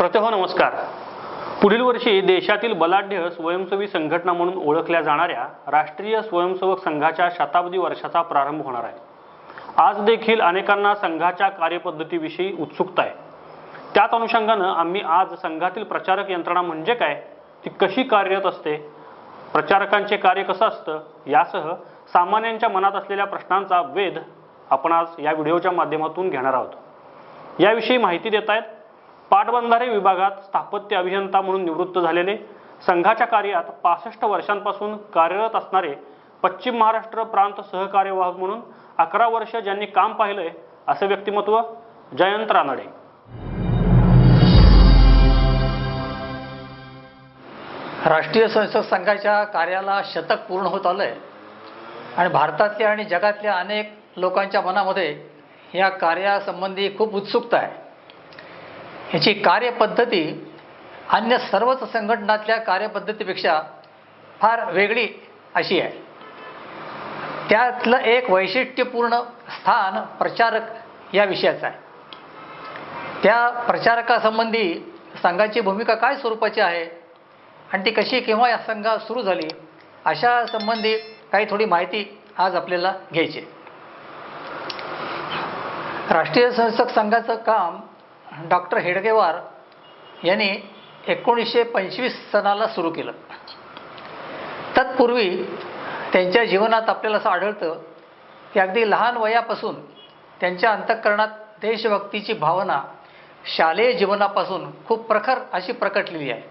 श्रोते हो नमस्कार. पुढील वर्षी देशातील बलाढ्य स्वयंसेवी संघटना म्हणून ओळखल्या जाणाऱ्या राष्ट्रीय स्वयंसेवक संघाच्या शताब्दी वर्षाचा प्रारंभ होणार आहे. आज देखील अनेकांना संघाच्या कार्यपद्धतीविषयी उत्सुकता आहे. त्याच अनुषंगानं आम्ही आज संघातील प्रचारक यंत्रणा म्हणजे काय ती कशी कार्यरत असते प्रचारकांचे कार्य कसं असतं यासह सामान्यांच्या मनात असलेल्या प्रश्नांचा वेध आपण आज या व्हिडिओच्या माध्यमातून घेणार आहोत. याविषयी माहिती देत आहेत पाटबंधारे विभागात स्थापत्य अभियंता म्हणून निवृत्त झालेले संघाच्या कार्यात पासष्ट वर्षांपासून कार्यरत असणारे पश्चिम महाराष्ट्र प्रांत सहकार्यवाहक म्हणून अकरा वर्ष ज्यांनी काम पाहिलंय असं व्यक्तिमत्व जयंत रानडे. राष्ट्रीय स्वयंसेवक संघाच्या कार्याला शतक पूर्ण होत आलं आहे आणि भारतातल्या आणि जगातल्या अनेक लोकांच्या मनामध्ये या कार्यासंबंधी खूप उत्सुकता आहे. ह्याची कार्यपद्धती अन्य सर्वच संघटनातल्या कार्यपद्धतीपेक्षा फार वेगळी अशी आहे. त्यातलं एक वैशिष्ट्यपूर्ण स्थान प्रचारक या विषयाचं आहे. त्या प्रचारकासंबंधी संघाची भूमिका काय स्वरूपाची आहे आणि ती कशी केव्हा या संघात सुरू झाली अशा संबंधी काही थोडी माहिती आज आपल्याला घ्यायची राष्ट्रीय संस्थक संघाचं काम डॉक्टर हेडगेवार यांनी एकोणीसशे पंचवीस सणाला सुरू केलं. तत्पूर्वी त्यांच्या जीवनात आपल्याला असं आढळतं की अगदी लहान वयापासून त्यांच्या अंतःकरणात देशभक्तीची भावना शालेय जीवनापासून खूप प्रखर अशी प्रकटलेली आहे.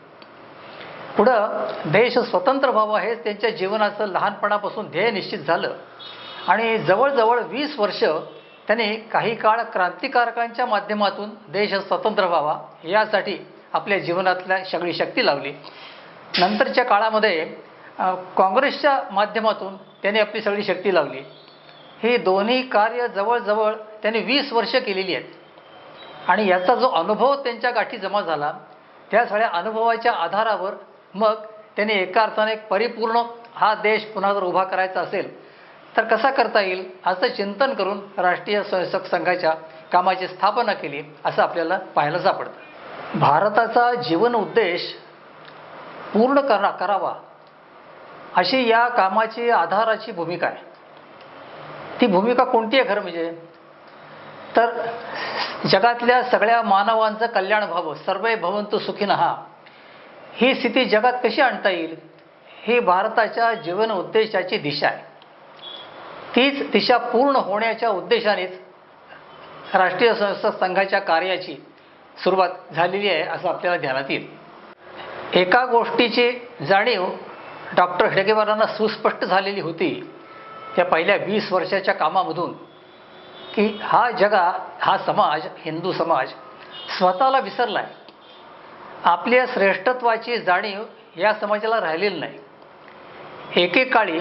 पुढं देश स्वतंत्र व्हावा हेच त्यांच्या जीवनाचं लहानपणापासून ध्येय निश्चित झालं आणि जवळजवळ वीस वर्ष त्याने काही काळ क्रांतिकारकांच्या माध्यमातून देश स्वतंत्र व्हावा यासाठी आपल्या जीवनातल्या सगळी शक्ती लावली. नंतरच्या काळामध्ये काँग्रेसच्या माध्यमातून त्याने आपली सगळी शक्ती लावली. ही दोन्ही कार्य जवळजवळ त्यांनी वीस वर्ष केलेली आहेत. आणि याचा जो अनुभव त्यांच्या गाठी जमा झाला त्या सगळ्या अनुभवाच्या आधारावर मग त्यांनी एका अर्थाने एक परिपूर्ण हा देश पुन्हा जर उभा करायचा असेल तर कसा करता येईल असं चिंतन करून राष्ट्रीय स्वयंसेवक संघाच्या कामाची स्थापना केली असं आपल्याला पाहायला सापडतं. भारताचा जीवन उद्देश पूर्ण करा करावा अशी या कामाची आधाराची भूमिका आहे. ती भूमिका कोणती आहे खरं म्हणजे? तर जगातल्या सगळ्या मानवांचं कल्याण व्हावं सर्वे भवंतु सुखिनहा ही स्थिती जगात कशी आणता येईल? ही भारताच्या जीवन उद्देशाची दिशा आहे. तीच दिशा पूर्ण होण्याच्या उद्देशानेच राष्ट्रीय संस्था संघाच्या कार्याची सुरुवात झालेली आहे असं आपल्याला ध्यानात येईल. एका गोष्टीची जाणीव डॉक्टर हेडगेवारांना सुस्पष्ट झालेली होती त्या पहिल्या वीस वर्षाच्या कामामधून की हा जगा हा समाज हिंदू समाज स्वतःला विसरला आहे आपल्या श्रेष्ठत्वाची जाणीव या समाजाला राहिलेली नाही. एकेकाळी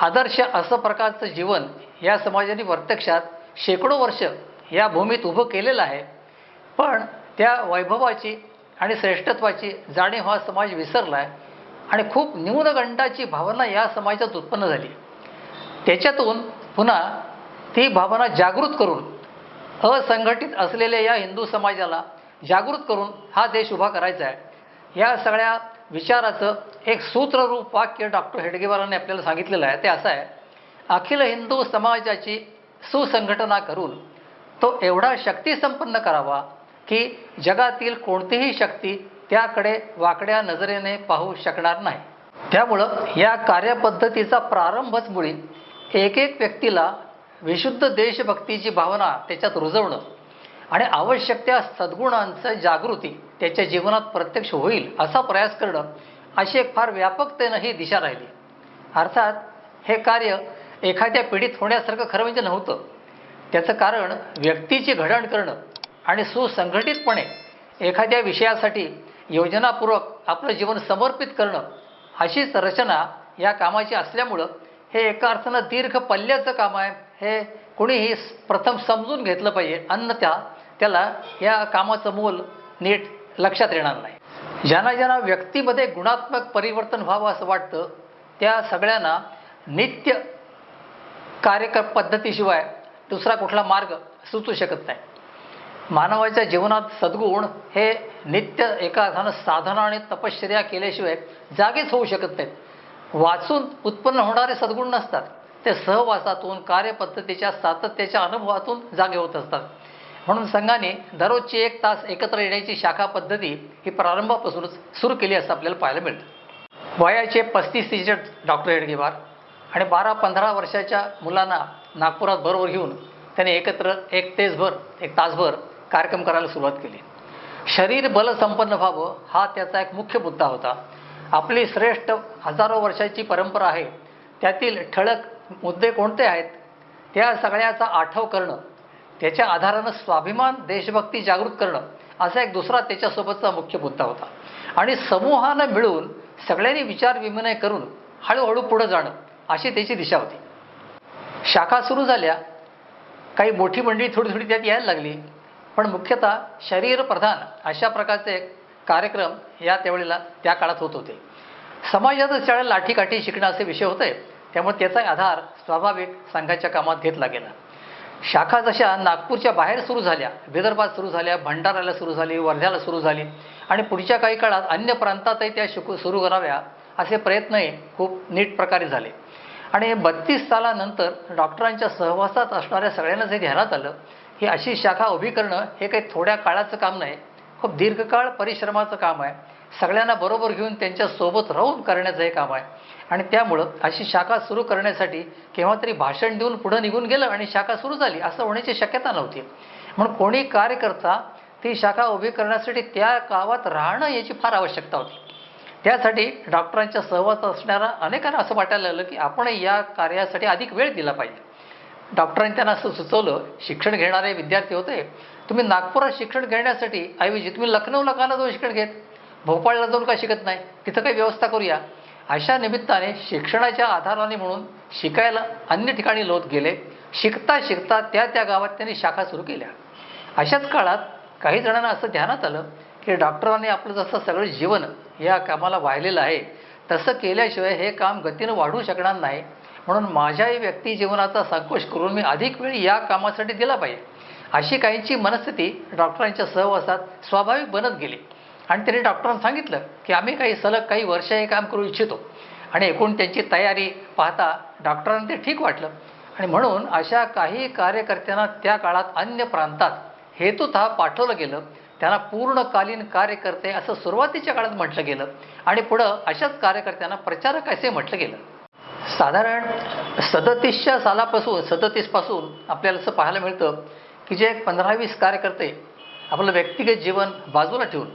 आदर्श असं प्रकारचं जीवन या समाजाने प्रत्यक्षात शेकडो वर्ष या भूमीत उभं केलेलं आहे. पण त्या वैभवाची आणि श्रेष्ठत्वाची जाणीव हा समाज विसरला आहे आणि खूप न्यूनगंडाची भावना या समाजात उत्पन्न झाली. त्याच्यातून पुन्हा ती भावना जागृत करून असंघटित असलेल्या या हिंदू समाजाला जागृत करून हा देश उभा करायचा आहे. या सगळ्या विचाराचं एक सूत्ररूप वाक्य डॉक्टर हेडगेवारांनी आपल्याला सांगितलेलं आहे. ते असं आहे अखिल हिंदू समाजाची सुसंघटना करून तो एवढा शक्तिसंपन्न करावा की जगातील कोणतीही शक्ती त्याकडे वाकड्या नजरेने पाहू शकणार नाही. त्यामुळं या कार्यपद्धतीचा प्रारंभच मुळी एक एक व्यक्तीला विशुद्ध देशभक्तीची भावना त्याच्यात रुजवणं आणि आवश्यक त्या सद्गुणांचं जागृती त्याच्या जीवनात प्रत्यक्ष होईल असा प्रयास करणं अशी एक फार व्यापकतेनं ही दिशा राहिली. अर्थात हे कार्य एखाद्या पिढीत होण्यासारखं खरं म्हणजे नव्हतं. त्याचं कारण व्यक्तीची घडण करणं आणि सुसंघटितपणे एखाद्या विषयासाठी योजनापूर्वक आपलं जीवन समर्पित करणं अशीच रचना या कामाची असल्यामुळं हे एका अर्थानं दीर्घ पल्ल्याचं काम आहे. हे कोणीही प्रथम समजून घेतलं पाहिजे. अन्यथा त्याला या कामाचं मोल नीट लक्षात येणार नाही. ज्यांना ज्यांना व्यक्तीमध्ये गुणात्मक परिवर्तन व्हावं असं वाटतं त्या सगळ्यांना नित्य कार्यक पद्धतीशिवाय दुसरा कुठला मार्ग सुचू शकत नाही. मानवाच्या जीवनात सद्गुण हे नित्य एका अर्थानं साधना आणि तपश्चर्या केल्याशिवाय जागेच होऊ शकत नाहीत. वाचून उत्पन्न होणारे सद्गुण नसतात. ते सहवासातून कार्यपद्धतीच्या सातत्याच्या अनुभवातून जागे होत असतात. म्हणून संघाने दररोजची एक तास एकत्र येण्याची शाखा पद्धती ही प्रारंभापासूनच सुरू केली असं आपल्याला पाहायला मिळतं. वयाचे पस्तीस तीसचे डॉक्टर हेडगेवार आणि बारा पंधरा वर्षाच्या मुलांना नागपुरात बरोबर घेऊन त्याने एकत्र एक तेसभर एक तासभर कार्यक्रम करायला सुरुवात केली. शरीर बलसंपन्न व्हावं हा त्याचा एक मुख्य मुद्दा होता. आपली श्रेष्ठ हजारो वर्षाची परंपरा आहे. त्यातील ठळक मुद्दे कोणते आहेत? त्या सगळ्याचा आठव करणं त्याच्या आधारानं स्वाभिमान देशभक्ती जागृत करणं असा एक दुसरा त्याच्यासोबतचा मुख्य मुद्दा होता. आणि समूहानं मिळून सगळ्यांनी विचार विनिमय करून हळूहळू पुढं जाणं अशी त्याची दिशा होती. शाखा सुरू झाल्या. काही मोठी मंडळी थोडी थोडी त्यात यायला लागली. पण मुख्यतः शरीर प्रधान अशा प्रकारचे कार्यक्रम या त्यावेळेला त्या काळात होत होते. समाजातच शाळेत लाठीकाठी शिकणं असे विषय होते. त्यामुळे त्याचा आधार स्वाभाविक संघाच्या कामात घेतला गेला. शाखा जशा नागपूरच्या बाहेर सुरू झाल्या विदर्भात सुरू झाल्या भंडाराला सुरू झाली वर्ध्याला सुरू झाली आणि पुढच्या काही काळात अन्य प्रांतातही त्या शिकू सुरू कराव्या असे प्रयत्नही खूप नीट प्रकारे झाले. आणि बत्तीस सालानंतर डॉक्टरांच्या सहवासात असणाऱ्या सगळ्यांना जे ध्यानात आलं. की अशी शाखा उभी करणं हे काही थोड्या काळाचं काम नाही खूप दीर्घकाळ परिश्रमाचं काम आहे. सगळ्यांना बरोबर घेऊन त्यांच्यासोबत राहून करण्याचं हे काम आहे. आणि त्यामुळं अशी शाखा सुरू करण्यासाठी केव्हा तरी भाषण देऊन पुढं निघून गेलं आणि शाखा सुरू झाली असं होण्याची शक्यता नव्हती. म्हणून कोणी कार्यकर्ता ती शाखा उभी करण्यासाठी त्या गावात राहणं याची फार आवश्यकता होती. त्यासाठी डॉक्टरांच्या सहवास असणाऱ्या अनेकांना असं वाटायला लागलं की आपण या कार्यासाठी अधिक वेळ दिला पाहिजे. डॉक्टरांनी त्यांना असं सुचवलं शिक्षण घेणारे विद्यार्थी होते तुम्ही नागपुरात शिक्षण घेण्यासाठी ऐवजी तुम्ही लखनौला का जाऊन शिक्षण घेत? भोपाळला जाऊन का शिकत नाही? तिथं काही व्यवस्था करूया. अशा निमित्ताने शिक्षणाच्या आधाराने म्हणून शिकायला अन्य ठिकाणी लोक गेले. शिकता शिकता त्या त्या गावात त्यांनी शाखा सुरू केल्या. अशाच काळात काही जणांना असं ध्यानात आलं की डॉक्टरांनी आपलं जसं सगळं जीवन या कामाला वाहिलेलं आहे तसं केल्याशिवाय हे काम गतीनं वाढू शकणार नाही. म्हणून माझ्याही व्यक्ती जीवनाचा संकोच करून मी अधिक वेळ या कामासाठी दिला पाहिजे. अशी काहींची मनस्थिती डॉक्टरांच्या सहवासात स्वाभाविक बनत गेली. आणि त्यांनी डॉक्टरांना सांगितलं की आम्ही काही सलग काही वर्ष हे काम करू इच्छितो. आणि एकूण त्यांची तयारी पाहता डॉक्टरांना ते ठीक वाटलं. आणि म्हणून अशा काही कार्यकर्त्यांना त्या काळात अन्य प्रांतात हेतुतः पाठवलं गेलं. त्यांना पूर्णकालीन कार्यकर्ते असं सुरुवातीच्या काळात म्हटलं गेलं. आणि पुढं अशाच कार्यकर्त्यांना प्रचारक असे म्हटलं गेलं. साधारण सदतीसच्या सालापासून सदतीसपासून आपल्याला असं पाहायला मिळतं की जे एक पंधरा वीस कार्यकर्ते आपलं व्यक्तिगत जीवन बाजूला ठेवून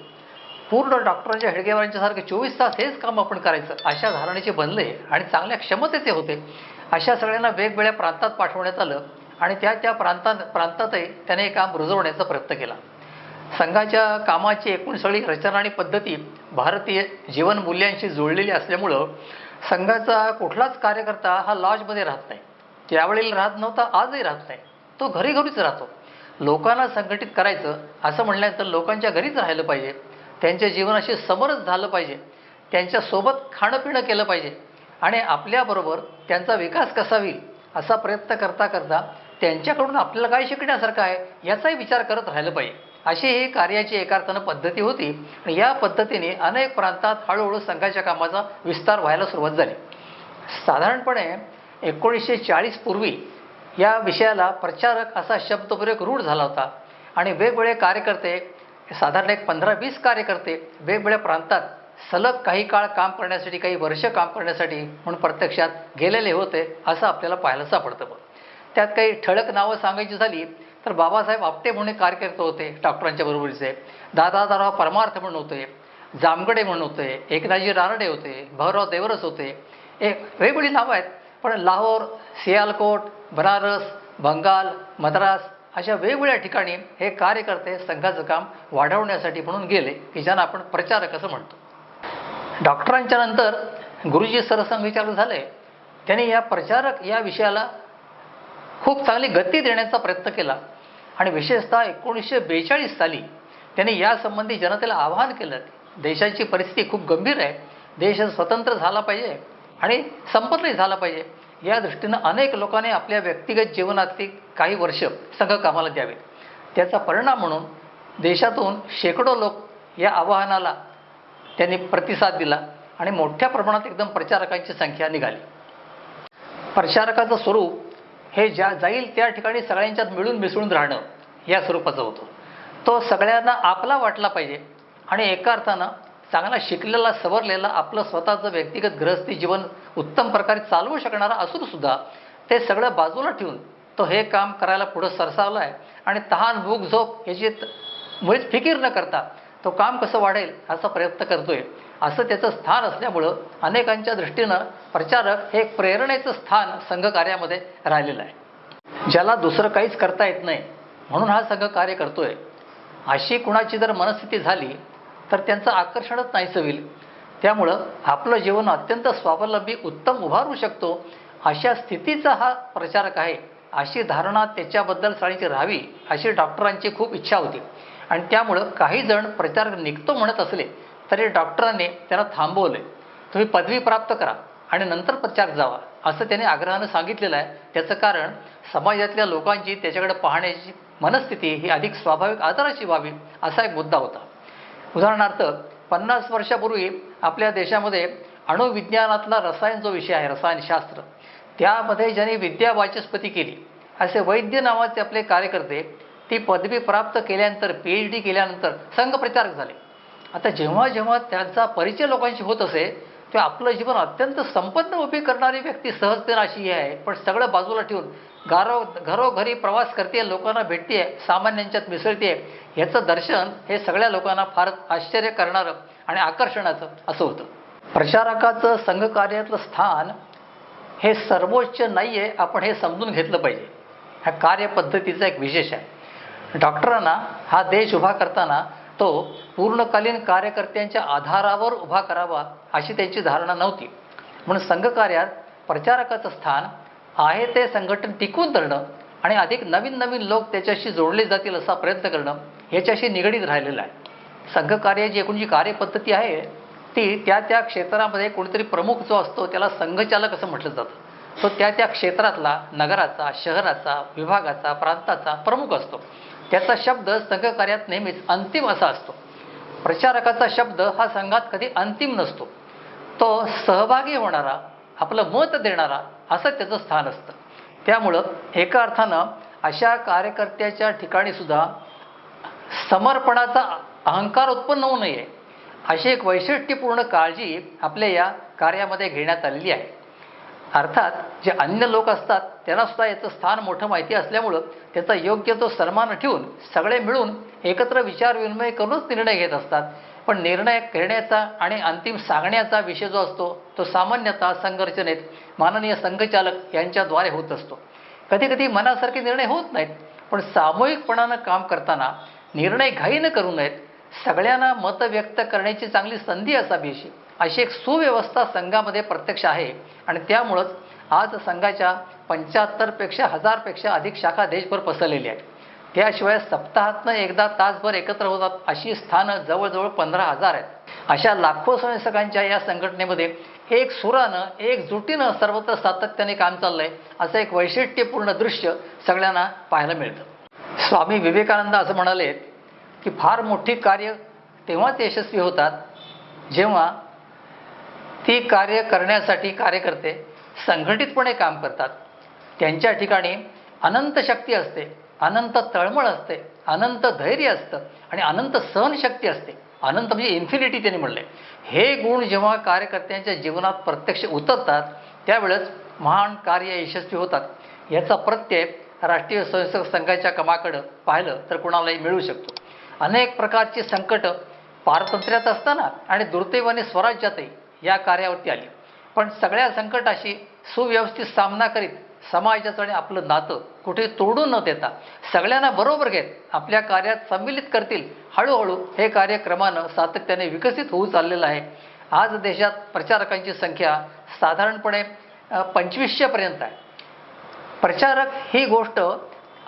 पूर्ण डॉक्टरांच्या हेडगेवारांच्यासारखे चोवीस तास हेच काम आपण करायचं. अशा धारणेचे बनले आणि चांगल्या क्षमतेचे होते. अशा सगळ्यांना वेगवेगळ्या प्रांतात पाठवण्यात आलं आणि त्या त्या प्रांतात प्रांतातही त्याने हे काम रुजवण्याचा प्रयत्न केला. संघाच्या कामाची एकूण सगळी रचना आणि पद्धती भारतीय जीवन मूल्यांशी जोडलेली असल्यामुळं संघाचा कुठलाच कार्यकर्ता हा लॉजमध्ये राहत नाही. त्यावेळेला राहत नव्हता आजही राहत नाही. तो घरी घरीच राहतो. लोकांना संघटित करायचं असं म्हणल्यानंतर लोकांच्या घरीच राहिलं पाहिजे. त्यांच्या जीवनाशी समरस झालं पाहिजे. त्यांच्यासोबत खाणंपिणं केलं पाहिजे. आणि आपल्याबरोबर त्यांचा विकास कसा होईल असा प्रयत्न करता करता त्यांच्याकडून आपल्याला काय शिकण्यासारखं आहे याचाही विचार करत राहिलं पाहिजे. अशी ही कार्याची एका अर्थानं पद्धती होती. आणि या पद्धतीने अनेक प्रांतात हळूहळू संघाच्या कामाचा विस्तार व्हायला सुरुवात झाली. साधारणपणे एकोणीसशे चाळीस पूर्वी या विषयाला प्रचारक असा शब्दप्रयोग रूढ झाला होता. आणि वेगवेगळे कार्यकर्ते साधारण एक पंधरा वीस कार्यकर्ते वेगवेगळ्या प्रांतात सलग काही काळ काम करण्यासाठी काही वर्ष काम करण्यासाठी म्हणून प्रत्यक्षात गेलेले होते असं आपल्याला पाहायला सापडतं बघ. त्यात काही ठळक नावं सांगायची झाली तर बाबासाहेब आपटे म्हणून कार्यकर्ते होते डॉक्टरांच्या बरोबरीचे. दादादाराव परमार्थ म्हणून होते जामगडे म्हणून होते एकनाथजी रानडे होते भाऊराव देवरस होते. एक वेगवेगळी नावं आहेत पण लाहोर सियालकोट बनारस बंगाल मद्रास अशा वेगवेगळ्या ठिकाणी हे कार्यकर्ते संघाचं काम वाढवण्यासाठी म्हणून गेले की ज्यांना आपण प्रचारक असं म्हणतो. डॉक्टरांच्या नंतर गुरुजी सरसंघचालू झाले त्यांनी या प्रचारक या विषयाला खूप चांगली गती देण्याचा प्रयत्न केला आणि विशेषतः एकोणीसशे बेचाळीस साली त्यांनी यासंबंधी जनतेला आवाहन केलं देशाची परिस्थिती खूप गंभीर आहे देश स्वतंत्र झाला पाहिजे आणि संपन्नही झाला पाहिजे. या दृष्टीनं अनेक लोकांनी आपल्या व्यक्तिगत जीवनातली काही वर्ष संघ कामाला द्यावे. त्याचा परिणाम म्हणून देशातून शेकडो लोक या आवाहनाला त्यांनी प्रतिसाद दिला आणि मोठ्या प्रमाणात एकदम प्रचारकांची संख्या निघाली. प्रचारकाचं स्वरूप हे ज्या जाईल त्या ठिकाणी सगळ्यांच्यात मिळून मिसळून राहणं या स्वरूपाचं होतं. तो सगळ्यांना आपला वाटला पाहिजे आणि एका अर्थानं चांगला शिकलेला सवरलेला आपलं स्वतःचं व्यक्तिगत गृहस्थी जीवन उत्तम प्रकारे चालवू शकणारा असून सुद्धा ते सगळं बाजूला ठेवून तो हे काम करायला पुढं सरसावला आहे आणि तहान भूक झोप याची मुळीच फिकीर न करता तो काम कसं वाढेल असा प्रयत्न करतोय. असं त्याचं स्थान असल्यामुळं अनेकांच्या दृष्टीनं प्रचारक हे एक प्रेरणेचं स्थान संघकार्यामध्ये राहिलेलं आहे. ज्याला दुसरं काहीच करता येत नाही म्हणून हा संघ कार्य करतोय. अशी कुणाची जर मनस्थिती झाली तर त्यांचं आकर्षणच नाहीसं होईल. त्यामुळं आपलं जीवन अत्यंत स्वावलंबी उत्तम उभारू शकतो अशा स्थितीचा हा प्रचारक आहे. अशी धारणा त्याच्याबद्दल सगळ्यांची राहावी अशी डॉक्टरांची खूप इच्छा होती. आणि त्यामुळं काही जण प्रचारक निघतो म्हणत असले तरी डॉक्टरांनी त्यांना थांबवले तुम्ही पदवी प्राप्त करा आणि नंतर प्रचार जावा असं त्याने आग्रहानं सांगितलेलं आहे. त्याचं कारण समाजातल्या लोकांची त्याच्याकडे पाहण्याची मनस्थिती ही अधिक स्वाभाविक आदराची व्हावी असा एक मुद्दा होता. उदाहरणार्थ पन्नास वर्षापूर्वी आपल्या देशामध्ये अणुविज्ञानातला रसायन जो विषय आहे रसायनशास्त्र त्यामध्ये ज्यांनी विद्या वाचस्पती केली असे वैद्य नावाचे आपले कार्यकर्ते ती पदवी प्राप्त केल्यानंतर पी एच डी केल्यानंतर संघप्रचारक झाले. आता जेव्हा जेव्हा त्यांचा परिचय लोकांशी होत असे तेव्हा आपलं जीवन अत्यंत संपन्न उभी करणारी व्यक्ती सहजतेनं अशी आहे पण सगळं बाजूला ठेवून गारो घरोघरी प्रवास करते लोकांना भेटते सामान्यांच्यात मिसळते याचं दर्शन हे सगळ्या लोकांना फार आश्चर्य करणारं आणि आकर्षणाचं असं होतं. प्रचारकाचं संघकार्यातलं स्थान हे सर्वोच्च नाही आहे आपण हे समजून घेतलं पाहिजे. ह्या कार्यपद्धतीचा एक विशेष आहे. डॉक्टरांना हा देश उभा करताना तो पूर्णकालीन कार्यकर्त्यांच्या आधारावर उभा करावा अशी त्यांची धारणा नव्हती. म्हणून संघकार्यात प्रचारकाचं स्थान आहे ते संघटन टिकवून धरणं आणि अधिक नवीन नवीन लोक त्याच्याशी जोडले जातील असा प्रयत्न करणं याच्याशी निगडीत राहिलेलं आहे. संघकार्याची एकूण जी कार्यपद्धती आहे ती त्या त्या क्षेत्रामध्ये कोणीतरी प्रमुख जो असतो त्याला संघचालक असं म्हटलं जातं. तो त्या त्या क्षेत्रातला नगराचा शहराचा विभागाचा प्रांताचा प्रमुख असतो. त्याचा शब्द संघकार्यात नेहमीच अंतिम असा असतो. प्रचारकाचा शब्द हा संघात कधी अंतिम नसतो. तो सहभागी होणारा आपलं मत देणारा असं त्याचं स्थान असतं. त्यामुळं एका अर्थानं अशा कार्यकर्त्याच्या ठिकाणी सुद्धा समर्पणाचा अहंकार उत्पन्न होऊ नये. अशी एक वैशिष्ट्यपूर्ण काळजी आपल्या या कार्यामध्ये घेण्यात आलेली आहे. अर्थात जे अन्य लोक असतात त्यांना सुद्धा याचं स्थान मोठं माहिती असल्यामुळं त्याचा योग्य तो सन्मान ठेवून सगळे मिळून एकत्र विचारविनिमय करूनच निर्णय घेत असतात. पण निर्णय घेण्याचा आणि अंतिम सांगण्याचा विषय जो असतो तो सामान्यतः संघरचनेत माननीय संघचालक यांच्याद्वारे होत असतो. कधी कधी मनासारखे निर्णय होत नाहीत पण सामूहिकपणानं काम करताना निर्णय घाईनं करू नयेत सगळ्यांना मतं व्यक्त करण्याची चांगली संधी असावी अशी. अशी एक सुव्यवस्था संघामध्ये प्रत्यक्ष आहे. आणि त्यामुळंच आज संघाच्या पंच्याहत्तरपेक्षा हजारपेक्षा अधिक शाखा देशभर पसरलेली आहेत. त्याशिवाय सप्ताहातनं एकदा तासभर एकत्र होतात अशी स्थानं जवळजवळ पंधरा हजार आहेत. अशा लाखो स्वयंसेवकांच्या या संघटनेमध्ये एक सुरानं एक जुटीनं सर्वत्र सातत्याने काम चाललंय असं एक वैशिष्ट्यपूर्ण दृश्य सगळ्यांना पाहायला मिळतं. स्वामी विवेकानंद असं म्हणाले की फार मोठी कार्य तेव्हाच यशस्वी होतात जेव्हा ती कार्य करण्यासाठी कार्यकर्ते संघटितपणे काम करतात. त्यांच्या ठिकाणी अनंत शक्ती असते अनंत तळमळ असते अनंत धैर्य असतं आणि अनंत सहनशक्ती असते. अनंत म्हणजे इन्फिनिटी त्यांनी म्हणले हे गुण जेव्हा कार्यकर्त्यांच्या जीवनात प्रत्यक्ष उतरतात त्यावेळेस महान कार्य यशस्वी होतात. याचा प्रत्यय राष्ट्रीय स्वयंसेवक संघाच्या कमाकडं पाहिलं तर कुणालाही मिळू शकतो. अनेक प्रकारची संकटं पारतंत्र्यात असताना आणि दुर्दैवाने स्वराज्यातही या कार्यावरती आली. पण सगळ्या संकटाशी सुव्यवस्थित सामना करीत समाजाचं आणि आपलं नातं कुठे तोडू न देता सगळ्यांना बरोबर घेत आपल्या कार्यात संमिलित करतील हळूहळू हे कार्य क्रमानं सातत्याने विकसित होऊ चाललेलं आहे. आज देशात प्रचारकांची संख्या साधारणपणे पंचवीसशेपर्यंत आहे. प्रचारक ही गोष्ट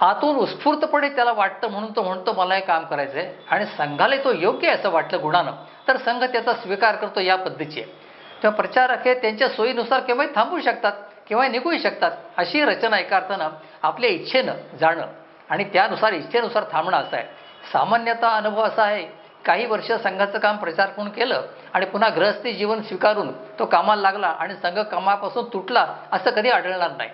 आतून उत्स्फूर्तपणे त्याला वाटतं म्हणून तो म्हणतो मला हे काम करायचं आहे आणि संघाला तो योग्य आहे असं वाटलं गुणानं. तर संघ त्याचा स्वीकार करतो या पद्धतीची. तेव्हा प्रचारक हे त्यांच्या सोयीनुसार केव्हाही थांबू शकतात केव्हाही निघूही शकतात अशी रचना एका अर्थानं आपल्या इच्छेनं जाणं आणि त्यानुसार इच्छेनुसार थांबणं असं आहे. सामान्यतः अनुभव असा आहे काही वर्ष संघाचं काम प्रचार म्हणून केलं आणि पुन्हा गृहस्थी जीवन स्वीकारून तो कामाला लागला आणि संघ कामापासून तुटला असं कधी आढळणार नाही.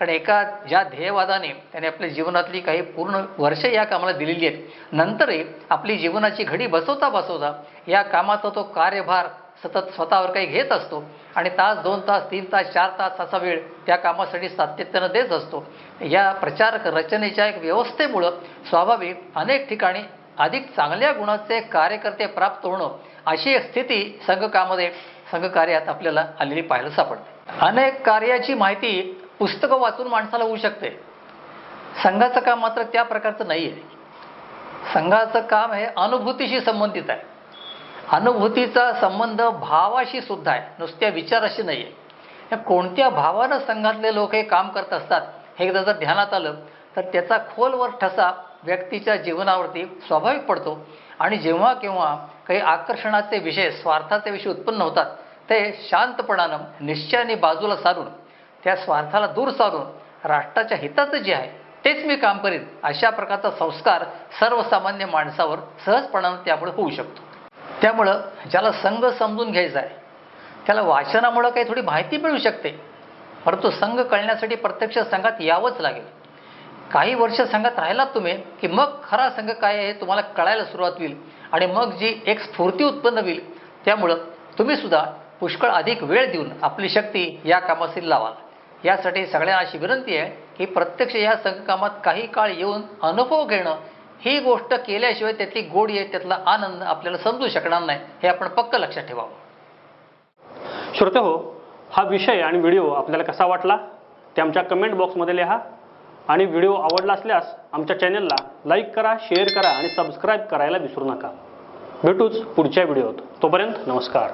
कारण एका ज्या ध्येयवादाने त्याने आपल्या जीवनातली काही पूर्ण वर्ष या कामाला दिलेली आहेत नंतरही आपली जीवनाची घडी बसवता बसवता या कामाचा तो कार्यभार सतत स्वतःवर काही घेत असतो आणि तास दोन तास तीन तास चार तास असा वेळ त्या कामासाठी सातत्यानं देत असतो. या प्रचारक रचनेच्या एक व्यवस्थेमुळं स्वाभाविक अनेक ठिकाणी अधिक चांगल्या गुणाचे कार्यकर्ते प्राप्त होणं अशी एक स्थिती संघकामध्ये संघकार्यात आपल्याला आलेली पाहायला सापडते. अनेक कार्याची माहिती पुस्तकं वाचून माणसाला होऊ शकते. संघाचं काम मात्र त्या प्रकारचं नाही आहे संघाचं काम हे अनुभूतीशी संबंधित आहे. अनुभूतीचा संबंध भावाशी सुद्धा आहे. नुसत्या विचाराशी नाही आहे कोणत्या भावानं संघातले लोक हे काम करत असतात हे एकदा जर ध्यानात आलं तर त्याचा खोलवर ठसा व्यक्तीच्या जीवनावरती स्वाभाविक पडतो. आणि जेव्हा केव्हा काही आकर्षणाचे विषय स्वार्थाचे विषय उत्पन्न होतात ते शांतपणानं निश्चयाने बाजूला सारून त्या स्वार्थाला दूर सारून राष्ट्राच्या हिताचं जे आहे तेच मी काम करीन. अशा प्रकारचा संस्कार सर्वसामान्य माणसावर सहजपणानं त्यामुळे होऊ शकतो. त्यामुळं ज्याला संघ समजून घ्यायचा आहे त्याला वाचनामुळं काही थोडी माहिती मिळू शकते. परंतु संघ कळण्यासाठी प्रत्यक्ष संघात यावंच लागेल. काही वर्ष संघात राहिलात तुम्ही की मग खरा संघ काय आहे हे तुम्हाला कळायला सुरुवात होईल आणि मग जी एक स्फूर्ती उत्पन्न होईल त्यामुळं तुम्ही सुद्धा पुष्कळ अधिक वेळ देऊन आपली शक्ती या कामाशी लावाल. यासाठी सगळ्यांना अशी विनंती आहे की प्रत्यक्ष या संघकामात काही काळ येऊन अनुभव घेणं ही गोष्ट केल्याशिवाय त्यातली गोडी आहे त्यातला आनंद आपल्याला समजू शकणार नाही. हे आपण पक्क लक्षात ठेवावं. श्रोते हो हा विषय आणि व्हिडिओ आपल्याला कसा वाटला ते आमच्या कमेंट बॉक्समध्ये लिहा. आणि व्हिडिओ आवडला असल्यास आमच्या चॅनलला लाईक करा शेअर करा आणि सबस्क्राईब करायला विसरू नका. भेटूच पुढच्या व्हिडिओत. तोपर्यंत नमस्कार.